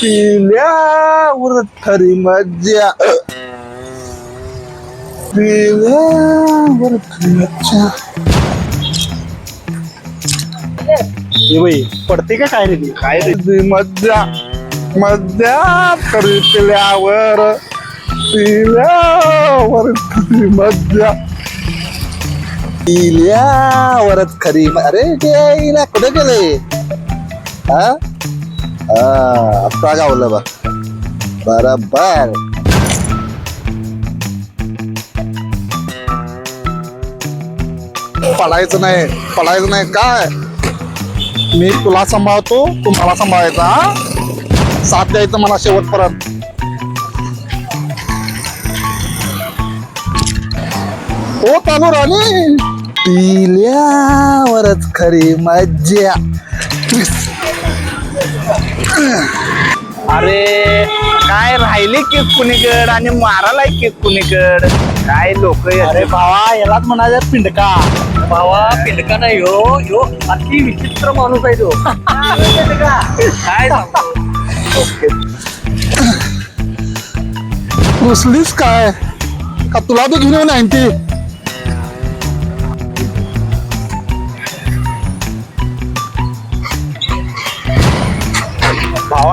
पिल्यावर खरी मज्जा पिल्यावर खरी मज्जा. हे बाई पडते का काय रे ती? काय रे? खरी मज्जा. मज्जा खरी पिल्यावर. पिल्यावर खरी मज्जा. पिल्यावरच खरी म- अरे ते हिला कुठे गेले? हा? हा आता गावलं बा. बरोबर. पडायचं नाही पडायचं नाही काय? मी तुला सांभाळतो तू मला सांभाळायचा हा? साथ द्यायचं मला शेवटपर्यंत. हो तानू राणी पिल्यावरच खरी मज्जा. अरे काय राहिले केक कुणीकड आणि मारायला केक कुणीकड? काय लोक अरे भावा यालाच म्हणायचं पिंडका. भावा पिंडका नाही हो. ह्यो अति विचित्र माणूस आहे तो. काय रुसलीस काय? का तुला बी घेऊन येऊन ती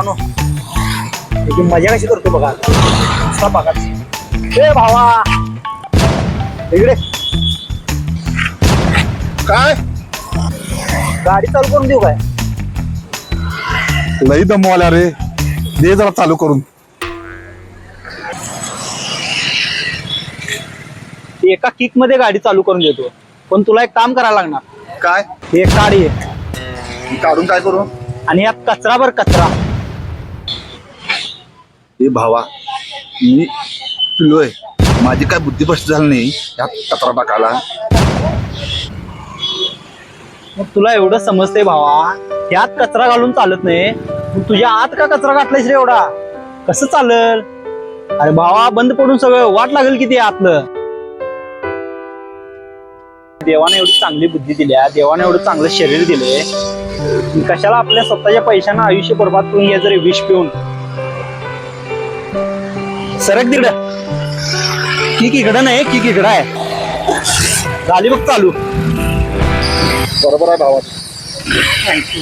भावानो त्याची मजा कशी करतो बघा. नुसता बघा ए भावा. इकडे. काय? गाडी चालू करून देऊ काय? लई दमवाल्या रे. दे जरा चालू करून. एका किकमध्ये गाडी चालू करून देतो. पण तुला एक काम करायला लागणार. काय? हे एक गाडी. आहे काढून काय करू? आणि यात कचराभर कचरा. हे भावा मी पिलोय. माझी काय बुद्धी झाली नाही ह्यात कचरा टाकायला. मग तुला एवढं समजते भावा यात कचरा घालून चालत नाही. तुझ्या आत का कचरा घातलायस रे एवढा? कसं चालल? अरे भावा बंद पडून सगळं वाट लागेल किती आतलं. देवाने एवढी चांगली बुद्धी दिल्या देवाने एवढं चांगलं शरीर दिले कशाला आपल्या स्वतःच्या पैशानं आयुष्य बरबाद करून हे जरी विष पिऊन सरक तिकडं. किक इकडं नाही किक इकडं आहे. झाली बघ चालू. बरोबर आहे भावा थँक्यू